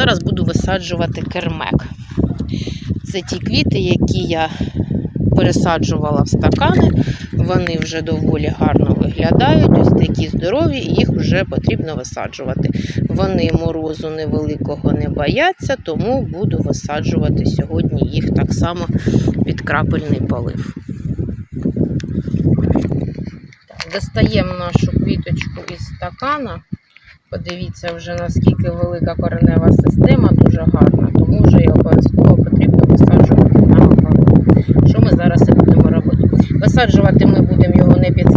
зараз буду висаджувати кермек. Це ті квіти, які я пересаджувала в стакани. Вони вже доволі гарно виглядають, ось такі здорові, і їх вже потрібно висаджувати. Вони морозу невеликого не бояться, тому буду висаджувати сьогодні їх так само під крапельний полив. Достаємо нашу квіточку із стакана. Подивіться вже наскільки велика коренева система, дуже гарна, тому вже і обов'язково потрібно висаджувати на огород. Що ми зараз і будемо робити? Висаджувати ми будемо його не під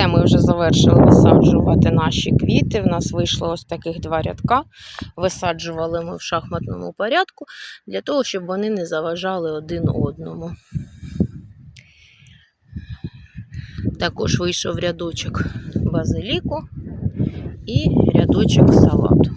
Все, ми вже завершили висаджувати наші квіти. В нас вийшло ось таких два рядка. Висаджували ми в шахматному порядку для того, щоб вони не заважали один одному. Також вийшов рядочок базиліку і рядочок салату.